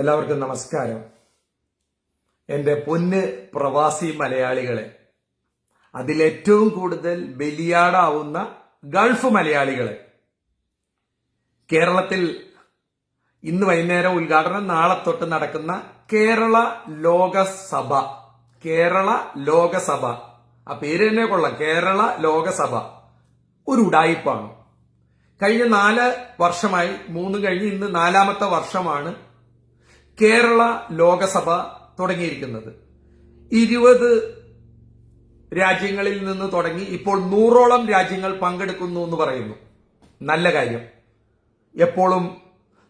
എല്ലാവർക്കും നമസ്കാരം. എന്റെ പൊന്ന് പ്രവാസി മലയാളികളെ അതിലേറ്റവും കൂടുതൽ ബലിയാടാവുന്ന ഗൾഫ് മലയാളികളെ കേരളത്തിൽ ഇന്ന് വൈകുന്നേരം ഉദ്ഘാടനം നാളെ തൊട്ട് നടക്കുന്ന കേരള ലോകസഭ കേരള ലോകസഭ. ആ പേര് തന്നെ കൊള്ളാം കേരള ലോകസഭ. ഒരു ഉടായിപ്പാണ്. കഴിഞ്ഞ നാല് വർഷമായി മൂന്ന് കഴിഞ്ഞ് ഇന്ന് നാലാമത്തെ വർഷമാണ് കേരള ലോകസഭ തുടങ്ങിയിരിക്കുന്നത്. ഇരുപത് രാജ്യങ്ങളിൽ നിന്ന് തുടങ്ങി ഇപ്പോൾ നൂറോളം രാജ്യങ്ങൾ പങ്കെടുക്കുന്നു എന്ന് പറയുന്നു. നല്ല കാര്യം. എപ്പോഴും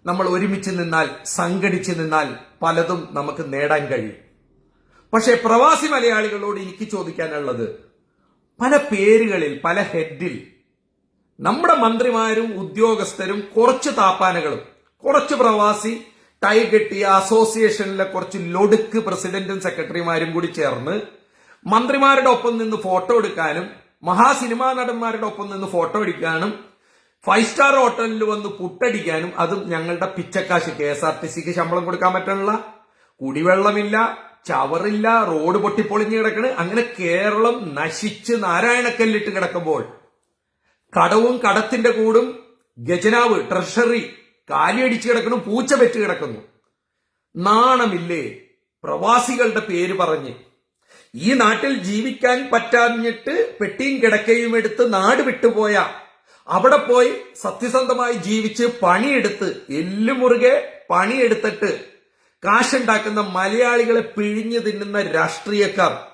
നമ്മൾ ഒരുമിച്ച് നിന്നാൽ സംഘടിച്ച് നിന്നാൽ പലതും നമുക്ക് നേടാൻ കഴിയും. പക്ഷേ പ്രവാസി മലയാളികളോട് എനിക്ക് ചോദിക്കാനുള്ളത് പല പേരുകളിൽ പല ഹെഡിൽ നമ്മുടെ മന്ത്രിമാരും ഉദ്യോഗസ്ഥരും കുറച്ച് താപ്പാനകളും കുറച്ച് പ്രവാസി ടൈ കെട്ടിയ അസോസിയേഷനിലെ കുറച്ച് ലൊടുക്ക് പ്രസിഡന്റും സെക്രട്ടറിമാരും കൂടി ചേർന്ന് മന്ത്രിമാരുടെ ഒപ്പം നിന്ന് ഫോട്ടോ എടുക്കാനും മഹാസിനിമാ നടന്മാരുടെ ഒപ്പം നിന്ന് ഫോട്ടോ എടുക്കാനും ഫൈവ് സ്റ്റാർ ഹോട്ടലിൽ വന്ന് പുട്ടടിക്കാനും അതും ഞങ്ങളുടെ പിച്ചക്കാശ് കെ എസ് ആർ ടി സിക്ക് ശമ്പളം കൊടുക്കാൻ പറ്റാനുള്ള കുടിവെള്ളമില്ല ചവറില്ല റോഡ് പൊട്ടിപ്പൊളിഞ്ഞ് കിടക്കണ്. അങ്ങനെ കേരളം നശിച്ച് നാരായണക്കല്ലിട്ട് കിടക്കുമ്പോൾ കടവും കടത്തിന്റെ കൂടും ഖജനാവ് ട്രഷറി കാലിയടിച്ച് കിടക്കുന്നു പൂച്ച പെറ്റ് കിടക്കുന്നു. നാണമില്ലേ? പ്രവാസികളുടെ പേര് പറഞ്ഞ്. ഈ നാട്ടിൽ ജീവിക്കാൻ പറ്റാഞ്ഞിട്ട് പെട്ടിയും കിടക്കയും എടുത്ത് നാട് വിട്ടുപോയ അവിടെ പോയി സത്യസന്ധമായി ജീവിച്ച് പണിയെടുത്ത് എല്ലുമുറുകെ പണിയെടുത്തിട്ട് കാശുണ്ടാക്കുന്ന മലയാളികളെ പിഴിഞ്ഞു തിന്നുന്ന രാഷ്ട്രീയക്കാർ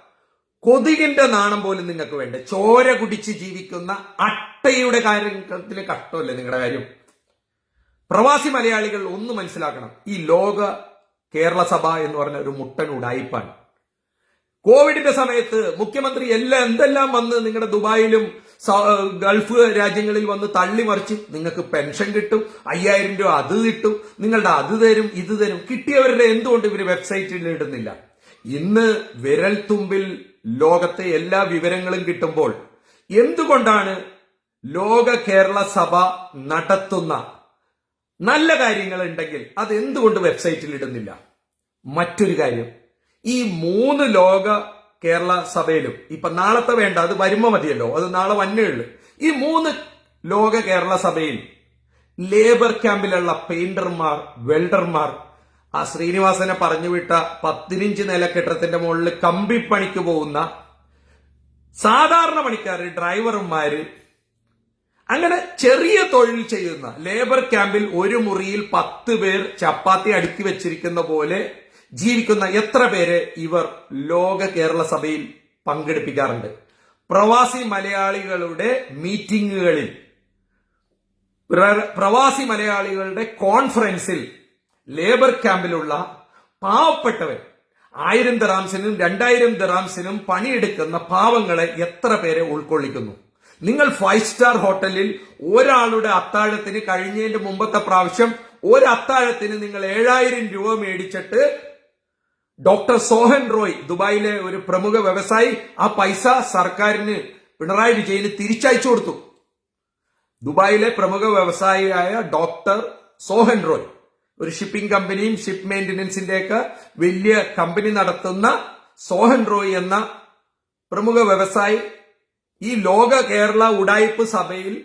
കൊതുകിന്റെ നാണം പോലും നിങ്ങൾക്ക് വേണ്ട. ചോര കുടിച്ച് ജീവിക്കുന്ന അട്ടയുടെ കാര്യത്തിൽ കഷ്ടമല്ലേ നിങ്ങളുടെ കാര്യം? പ്രവാസി മലയാളികൾ ഒന്ന് മനസ്സിലാക്കണം. ഈ ലോക കേരള സഭ എന്ന് പറഞ്ഞ ഒരു മുട്ടൻ ഉടായിപ്പാണ്. കോവിഡിന്റെ സമയത്ത് മുഖ്യമന്ത്രി എല്ലാം എന്തെല്ലാം വന്ന് നിങ്ങളുടെ ദുബായിലും ഗൾഫ് രാജ്യങ്ങളിൽ വന്ന് തള്ളിമറിച്ച് നിങ്ങൾക്ക് പെൻഷൻ കിട്ടും അയ്യായിരം രൂപ അത് കിട്ടും നിങ്ങളുടെ അത് തരും ഇത് തരും കിട്ടിയവരുടെ എന്തുകൊണ്ട് ഇവർ വെബ്സൈറ്റിൽ ഇടുന്നില്ല? ഇന്ന് വിരൽ തുമ്പിൽ ലോകത്തെ എല്ലാ വിവരങ്ങളും കിട്ടുമ്പോൾ എന്തുകൊണ്ടാണ് ലോക കേരള സഭ നടത്തുന്ന നല്ല കാര്യങ്ങൾ ഉണ്ടെങ്കിൽ അത് എന്തുകൊണ്ട് വെബ്സൈറ്റിൽ ഇടുന്നില്ല മറ്റൊരു കാര്യം ഈ മൂന്ന് ലോക കേരള സഭയിലും ഇപ്പൊ നാളത്തെ വേണ്ട അത് വരുമ്പോ മതിയല്ലോ അത് നാളെ വന്നേ ഉള്ളു. ഈ മൂന്ന് ലോക കേരള സഭയിൽ ലേബർ ക്യാമ്പിലുള്ള പെയിന്റർമാർ വെൽഡർമാർ ആ ശ്രീനിവാസനെ പറഞ്ഞു വിട്ട പത്തിനിഞ്ച് നില കെട്ടിടത്തിന്റെ മുകളിൽ കമ്പിപ്പണിക്ക് പോകുന്ന സാധാരണ പണിക്കാർ ഡ്രൈവർമാര് അങ്ങനെ ചെറിയ തൊഴിൽ ചെയ്യുന്ന ലേബർ ക്യാമ്പിൽ ഒരു മുറിയിൽ പത്ത് പേർ ചപ്പാത്തി അടുക്കി വെച്ചിരിക്കുന്ന പോലെ ജീവിക്കുന്ന എത്ര പേരെ ഇവർ ലോക കേരള സഭയിൽ പങ്കെടുപ്പിക്കാറുണ്ട്. പ്രവാസി മലയാളികളുടെ മീറ്റിങ്ങുകളിൽ പ്രവാസി മലയാളികളുടെ കോൺഫറൻസിൽ ലേബർ ക്യാമ്പിലുള്ള പാവപ്പെട്ടവർ ആയിരം ദറാംസിനും രണ്ടായിരം ദറാംസിനും പണിയെടുക്കുന്ന പാവങ്ങളെ എത്ര പേരെ ഉൾക്കൊള്ളിക്കുന്നു? നിങ്ങൾ ഫൈവ് സ്റ്റാർ ഹോട്ടലിൽ ഒരാളുടെ അത്താഴത്തിന് കഴിഞ്ഞതിന്റെ മുമ്പത്തെ പ്രാവശ്യം ഒരു അത്താഴത്തിന് നിങ്ങൾ ഏഴായിരം രൂപ മേടിച്ചിട്ട് ഡോക്ടർ സോഹൻ റോയ് ദുബായിലെ ഒരു പ്രമുഖ വ്യവസായി ആ പൈസ സർക്കാരിന് പിണറായി വിജയന് തിരിച്ചയച്ചു കൊടുത്തു. ദുബായിലെ പ്രമുഖ വ്യവസായിയായ ഡോക്ടർ സോഹൻ റോയ് ഒരു ഷിപ്പിംഗ് കമ്പനിയും ഷിപ്പ് മെയിന്റനൻസിന്റെ ഒക്കെ വലിയ കമ്പനി നടത്തുന്ന സോഹൻ റോയ് എന്ന പ്രമുഖ വ്യവസായി ഈ ലോക കേരള ഉടായ്പ സഭയിൽ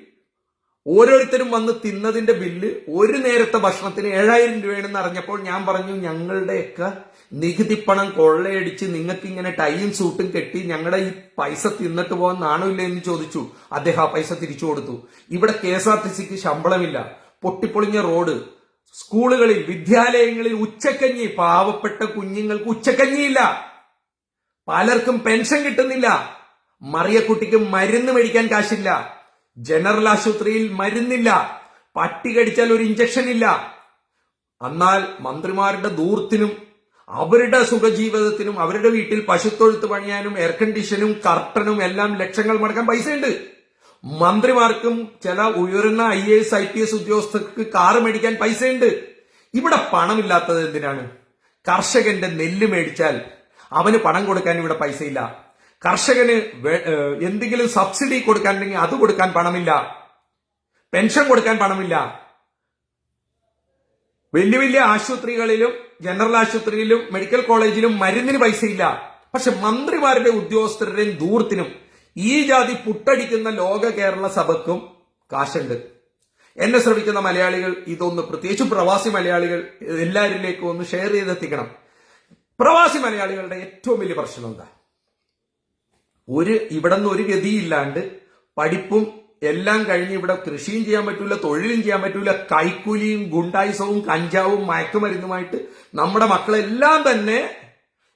ഓരോരുത്തരും വന്ന് തിന്നതിന്റെ ബില്ല് ഒരു നേരത്തെ ഭക്ഷണത്തിന് ഏഴായിരം രൂപയാണെന്ന് അറിഞ്ഞപ്പോൾ ഞാൻ പറഞ്ഞു ഞങ്ങളുടെയൊക്കെ നികുതി പണം കൊള്ളയടിച്ച് നിങ്ങൾക്ക് ഇങ്ങനെ ടൈയും സൂട്ടും കെട്ടി ഞങ്ങളുടെ ഈ പൈസ തിന്നിട്ട് പോകാൻ നാണമില്ല എന്ന് ചോദിച്ചു. അദ്ദേഹം ആ പൈസ തിരിച്ചു കൊടുത്തു. ഇവിടെ കെ എസ് ആർ ടി സിക്ക് ശമ്പളമില്ല. പൊട്ടിപ്പൊളിഞ്ഞ റോഡ്. സ്കൂളുകളിൽ വിദ്യാലയങ്ങളിൽ ഉച്ചക്കഞ്ഞി. പാവപ്പെട്ട കുഞ്ഞുങ്ങൾക്ക് ഉച്ചക്കഞ്ഞിയില്ല. പലർക്കും പെൻഷൻ കിട്ടുന്നില്ല. മറിയക്കുട്ടിക്ക് മരുന്ന് മേടിക്കാൻ കാശില്ല. ജനറൽ ആശുപത്രിയിൽ മരുന്നില്ല. പട്ടി കടിച്ചാൽ ഒരു ഇഞ്ചക്ഷൻ ഇല്ല. എന്നാൽ മന്ത്രിമാരുടെ ദൂർത്തിനും അവരുടെ സുഖജീവിതത്തിനും അവരുടെ വീട്ടിൽ പശുത്തൊഴുത്ത് പണിയാനും എയർ കണ്ടീഷനും കർട്ടനും എല്ലാം ലക്ഷങ്ങൾ മുടക്കാൻ പൈസയുണ്ട്. മന്ത്രിമാർക്കും ചില ഉയർന്ന I A S I P S ഉദ്യോഗസ്ഥർക്ക് കാറ് മേടിക്കാൻ പൈസയുണ്ട്. ഇവിടെ പണമില്ലാത്തത് എന്തിനാണ്? കർഷകന്റെ നെല്ല് മേടിച്ചാൽ അവന് പണം കൊടുക്കാൻ ഇവിടെ പൈസയില്ല. കർഷകന് എന്തെങ്കിലും സബ്സിഡി കൊടുക്കാനുണ്ടെങ്കിൽ അത് കൊടുക്കാൻ പണമില്ല. പെൻഷൻ കൊടുക്കാൻ പണമില്ല. വലിയ വലിയ ആശുപത്രികളിലും ജനറൽ ആശുപത്രിയിലും മെഡിക്കൽ കോളേജിലും മരുന്നിന് പൈസയില്ല പക്ഷെ മന്ത്രിമാരുടെ ഉദ്യോഗസ്ഥരുടെയും ദൂരത്തിനും ഈ ജാതി പുട്ടടിക്കുന്ന ലോക കേരള സഭക്കും കാശുണ്ട്. എന്നെ ശ്രമിക്കുന്ന മലയാളികൾ ഇതൊന്ന് പ്രത്യേകിച്ച് പ്രവാസി മലയാളികൾ എല്ലാവരിലേക്കും ഒന്ന് ഷെയർ ചെയ്തെത്തിക്കണം. പ്രവാസി മലയാളികളുടെ ഏറ്റവും വലിയ പ്രശ്നം എന്താ? ഒരു ഇവിടെ നിന്ന് ഒരു ഗതിയില്ലാണ്ട് പഠിപ്പും എല്ലാം കഴിഞ്ഞ് ഇവിടെ കൃഷിയും ചെയ്യാൻ പറ്റൂല തൊഴിലും ചെയ്യാൻ പറ്റൂല കൈക്കൂലിയും ഗുണ്ടായുസവും കഞ്ചാവും മയക്കുമരുന്നുമായിട്ട് നമ്മുടെ മക്കളെല്ലാം തന്നെ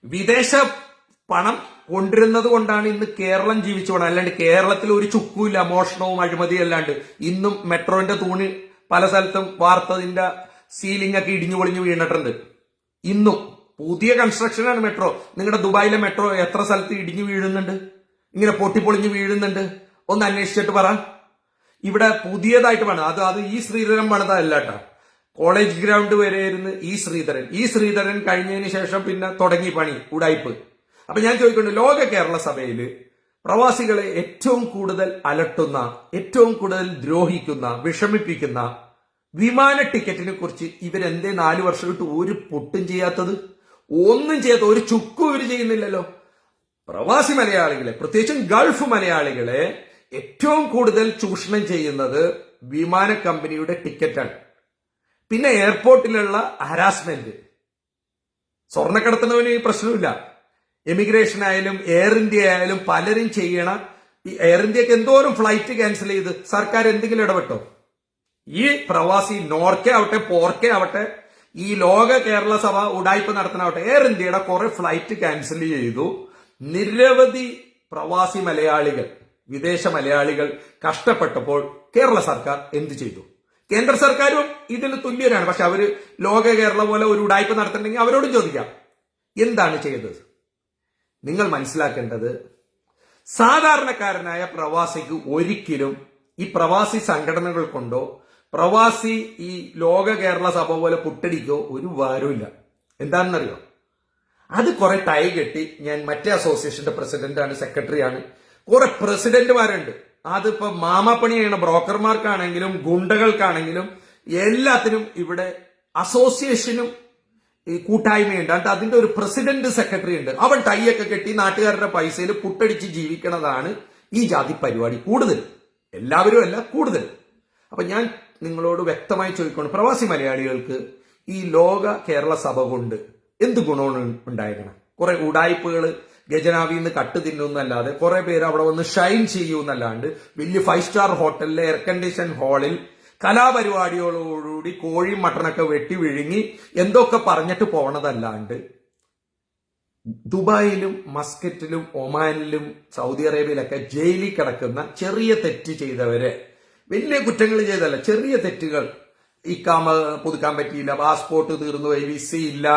വിദേശ പണം കൊണ്ടിരുന്നത് കൊണ്ടാണ് ഇന്ന് കേരളം ജീവിച്ചു പോണത്. അല്ലാണ്ട് കേരളത്തിൽ ഒരു ചുക്കുമില്ല മോഷണവും അഴിമതിയും അല്ലാണ്ട്. ഇന്നും മെട്രോന്റെ തൂണ് പല സ്ഥലത്തും വാർത്തതിന്റെ സീലിംഗ് ഒക്കെ ഇടിഞ്ഞു പൊളിഞ്ഞു വീണിട്ടുണ്ട്. ഇന്നും പുതിയ കൺസ്ട്രക്ഷനാണ് മെട്രോ. നിങ്ങളുടെ ദുബായിലെ മെട്രോ എത്ര സ്ഥലത്ത് ഇടിഞ്ഞു വീഴുന്നുണ്ട്? ഇങ്ങനെ പൊട്ടിപ്പൊളിഞ്ഞ് വീഴുന്നുണ്ട്. ഒന്ന് അന്വേഷിച്ചിട്ട് പറ. ഇവിടെ പുതിയതായിട്ട് വേണം. അത് അത് ഈ ശ്രീധരൻ പണിതല്ല കേട്ടോ കോളേജ് ഗ്രൗണ്ട് വരെ ഇരുന്ന് ഈ ശ്രീധരൻ. ഈ ശ്രീധരൻ കഴിഞ്ഞതിന് ശേഷം പിന്നെ തുടങ്ങി പണി ഉടായ്പ്. അപ്പൊ ഞാൻ ചോദിക്കുന്നു ലോക കേരള സഭയിൽ പ്രവാസികളെ ഏറ്റവും കൂടുതൽ അലട്ടുന്ന ഏറ്റവും കൂടുതൽ ദ്രോഹിക്കുന്ന വിഷമിപ്പിക്കുന്ന വിമാന ടിക്കറ്റിനെ കുറിച്ച് ഇവരെന്തേ നാലു വർഷമായിട്ട് ഒരു പൊട്ടും ചെയ്യാത്തത്? ഒന്നും ചെയ്യാത്ത ഒരു ചുക്കും ഇവർ ചെയ്യുന്നില്ലല്ലോ. പ്രവാസി മലയാളികളെ പ്രത്യേകിച്ചും ഗൾഫ് മലയാളികളെ ഏറ്റവും കൂടുതൽ ചൂഷണം ചെയ്യുന്നത് വിമാന കമ്പനിയുടെ ടിക്കറ്റാണ്. പിന്നെ എയർപോർട്ടിലുള്ള ഹരാസ്മെന്റ് സ്വർണക്കടത്തുന്നവന് ഈ പ്രശ്നമില്ല. എമിഗ്രേഷൻ ആയാലും എയർ ഇന്ത്യ ആയാലും പലരും ചെയ്യണ ഈ എയർ ഇന്ത്യയ്ക്ക് എന്തോരം ഫ്ലൈറ്റ് ക്യാൻസൽ ചെയ്ത് സർക്കാർ എന്തെങ്കിലും ഇടപെട്ടോ? ഈ പ്രവാസി നോർക്കെ ആവട്ടെ പോർക്കെ ആവട്ടെ ഈ ലോക കേരള സഭ ഉടായ്പ നടത്തണാവട്ടെ എയർ ഇന്ത്യയുടെ കുറെ ഫ്ലൈറ്റ് ക്യാൻസൽ ചെയ്തു. നിരവധി പ്രവാസി മലയാളികൾ വിദേശ മലയാളികൾ കഷ്ടപ്പെട്ടപ്പോൾ കേരള സർക്കാർ എന്ത് ചെയ്തു? കേന്ദ്ര സർക്കാരും ഇതിന് തുല്യരാണ്. പക്ഷെ അവർ ലോക കേരള പോലെ ഒരു ഉടായ്പ നടത്തണമെങ്കിൽ അവരോട് ചോദിക്കാം. എന്താണ് ചെയ്തത്? നിങ്ങൾ മനസ്സിലാക്കേണ്ടത് സാധാരണക്കാരനായ പ്രവാസിക്ക് ഒരിക്കലും ഈ പ്രവാസി സംഘടനകൾ കൊണ്ടോ പ്രവാസി ഈ ലോക കേരള സഭ പോലെ പുട്ടടിക്കോ ഒരു വാരമില്ല. എന്താണെന്നറിയോ? അത് കുറെ ടൈ കെട്ടി ഞാൻ മറ്റേ അസോസിയേഷന്റെ പ്രസിഡന്റാണ് സെക്രട്ടറിയാണ് കുറെ പ്രസിഡന്റുമാരുണ്ട് അതിപ്പോ മാമാപ്പണി ചെയ്യണ ബ്രോക്കർമാർക്കാണെങ്കിലും ഗുണ്ടകൾക്കാണെങ്കിലും എല്ലാത്തിനും ഇവിടെ അസോസിയേഷനും ഈ കൂട്ടായ്മയുണ്ട്. എന്നിട്ട് അതിന്റെ ഒരു പ്രസിഡന്റ് സെക്രട്ടറി ഉണ്ട്. അവൻ ടൈയൊക്കെ കെട്ടി നാട്ടുകാരുടെ പൈസയിൽ പുട്ടടിച്ച് ജീവിക്കണതാണ് ഈ ജാതി പരിപാടി കൂടുതൽ. എല്ലാവരും അല്ല കൂടുതൽ. അപ്പൊ ഞാൻ നിങ്ങളോട് വ്യക്തമായി ചോദിക്കണം പ്രവാസി മലയാളികൾക്ക് ഈ ലോക കേരള സഭ കൊണ്ട് എന്ത് ഗുണമാണ് ഉണ്ടായിരിക്കണം? കുറെ ഉടായ്പകൾ ഗജനാവിൽ നിന്ന് കട്ട് തിന്നുന്നല്ലാതെ കുറെ പേര് അവിടെ വന്ന് ഷൈൻ ചെയ്യുമെന്നല്ലാണ്ട് വലിയ ഫൈവ് സ്റ്റാർ ഹോട്ടലിലെ എയർ കണ്ടീഷൻ ഹാളിൽ കലാപരിപാടികളോടുകൂടി കോഴി മട്ടണൊക്കെ വെട്ടി വിഴുങ്ങി എന്തൊക്കെ പറഞ്ഞിട്ട് പോണതല്ലാണ്ട് ദുബായിലും മസ്കറ്റിലും ഒമാനിലും സൗദി അറേബ്യയിലൊക്കെ ജയിലിൽ കിടക്കുന്ന ചെറിയ തെറ്റ് ചെയ്തവരെ വലിയ കുറ്റങ്ങൾ ചെയ്തല്ല ചെറിയ തെറ്റുകൾ. ഇക്കാമ കാമ പുതുക്കാൻ പറ്റിയില്ല പാസ്പോർട്ട് തീർന്നു പോയി വിസ ഇല്ല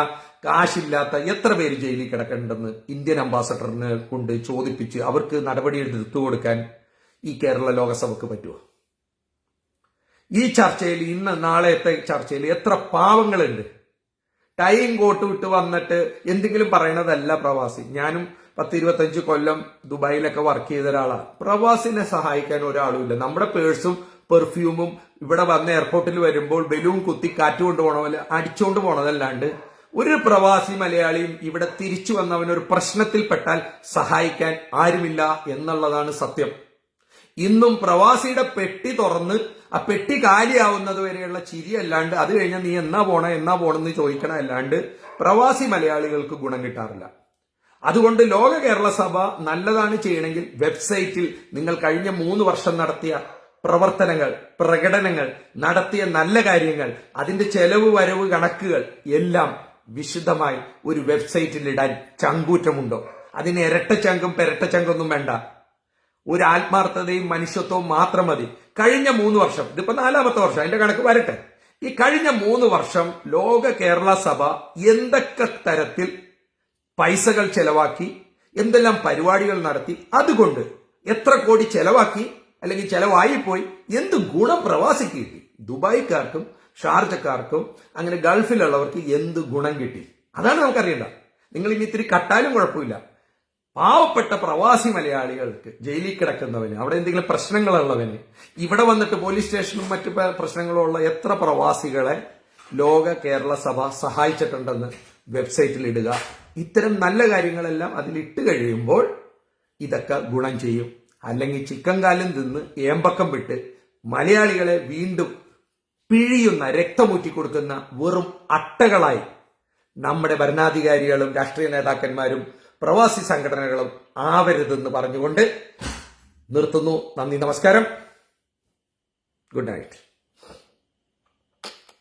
കാശില്ലാത്ത എത്ര പേര് ജയിലിൽ കിടക്കണ്ടെന്ന് ഇന്ത്യൻ അംബാസഡറിനെ കൊണ്ട് ചോദിപ്പിച്ച് അവർക്ക് നടപടി എടുത്തു കൊടുക്കാൻ ഈ കേരള ലോകസഭക്ക് പറ്റുമോ ഈ ചർച്ചയിൽ ഇന്ന് നാളത്തെ ചർച്ചയിൽ എത്ര പാവങ്ങളുണ്ട്? ടൈം കോട്ട് വിട്ട് വന്നിട്ട് എന്തെങ്കിലും പറയണതല്ല പ്രവാസി. ഞാനും പത്ത് ഇരുപത്തഞ്ച് കൊല്ലം ദുബായിലൊക്കെ വർക്ക് ചെയ്ത ഒരാളാണ് പ്രവാസിനെ സഹായിക്കാൻ ഒരാളുമില്ല നമ്മുടെ പേഴ്സും പെർഫ്യൂമും ഇവിടെ വന്ന് എയർപോർട്ടിൽ വരുമ്പോൾ ബലൂൺ കുത്തി കാറ്റ് കൊണ്ട് പോണ പോലെ അടിച്ചുകൊണ്ട് പോണതല്ലാണ്ട് ഒരു പ്രവാസി മലയാളിയും ഇവിടെ തിരിച്ചു വന്നവൻ ഒരു പ്രശ്നത്തിൽപ്പെട്ടാൽ സഹായിക്കാൻ ആരുമില്ല എന്നുള്ളതാണ് സത്യം. ഇന്നും പ്രവാസിയുടെ പെട്ടി തുറന്ന് ആ പെട്ടി കാലിയാവുന്നത് വരെയുള്ള ചിരി അല്ലാണ്ട് അത് കഴിഞ്ഞാൽ നീ എന്നാ പോണ എന്നാ പോണെന്ന് ചോദിക്കണ അല്ലാണ്ട് പ്രവാസി മലയാളികൾക്ക് ഗുണം കിട്ടാറില്ല. അതുകൊണ്ട് ലോക കേരള സഭ നല്ലതാണ് ചെയ്യണമെങ്കിൽ വെബ്സൈറ്റിൽ നിങ്ങൾ കഴിഞ്ഞ മൂന്ന് വർഷം നടത്തിയ പ്രവർത്തനങ്ങൾ പ്രകടനങ്ങൾ നടത്തിയ നല്ല കാര്യങ്ങൾ അതിന്റെ ചെലവ് വരവ് കണക്കുകൾ എല്ലാം വിശുദ്ധമായി ഒരു വെബ്സൈറ്റിൽ ഇടാൻ ചങ്കൂറ്റമുണ്ടോ? അതിന് ഇരട്ട ചങ്കും പെരട്ട ചങ്കൊന്നും വേണ്ട. ഒരു ആത്മാർത്ഥതയും മനുഷ്യത്വവും മാത്രം മതി. കഴിഞ്ഞ മൂന്ന് വർഷം ഇതിപ്പോ നാലാമത്തെ വർഷം അതിന്റെ കണക്ക് വരട്ടെ. ഈ കഴിഞ്ഞ മൂന്ന് വർഷം ലോക കേരള സഭ എന്തൊക്കെ തരത്തിൽ പൈസകൾ ചെലവാക്കി എന്തെല്ലാം പരിപാടികൾ നടത്തി അതുകൊണ്ട് എത്ര കോടി ചെലവാക്കി അല്ലെങ്കിൽ ചെലവായിപ്പോയി എന്ത് ഗുണം പ്രവാസിക്ക് കിട്ടി. ദുബായിക്കാർക്കും ഷാർജക്കാർക്കും അങ്ങനെ ഗൾഫിലുള്ളവർക്ക് എന്ത് ഗുണം കിട്ടി? അതാണ് നമുക്കറിയേണ്ട. നിങ്ങൾ ഇനി ഇത്തിരി കട്ടാലും കുഴപ്പമില്ല. പാവപ്പെട്ട പ്രവാസി മലയാളികൾക്ക് ജയിലിൽ കിടക്കുന്നവന് അവിടെ എന്തെങ്കിലും പ്രശ്നങ്ങളുള്ളവന് ഇവിടെ വന്നിട്ട് പോലീസ് സ്റ്റേഷനും മറ്റു പ്രശ്നങ്ങളുള്ള എത്ര പ്രവാസികളെ ലോക കേരള സഭ സഹായിച്ചിട്ടുണ്ടെന്ന് വെബ്സൈറ്റിൽ ഇടുക. ഇത്തരം നല്ല കാര്യങ്ങളെല്ലാം അതിലിട്ട് കഴിയുമ്പോൾ ഇതൊക്കെ ഗുണം ചെയ്യും. അല്ലെങ്കിൽ ചിക്കൻ കാലും തിന്ന് ഏമ്പക്കം വിട്ട് മലയാളികളെ വീണ്ടും പിഴിയുന്ന രക്തമൂറ്റി കൊടുക്കുന്ന വെറും അട്ടകളായി നമ്മുടെ ഭരണാധികാരികളും രാഷ്ട്രീയ നേതാക്കന്മാരും പ്രവാസി സംഘടനകളും ആവരുതെന്ന് പറഞ്ഞുകൊണ്ട് നിർത്തുന്നു. നന്ദി നമസ്കാരം. Good night.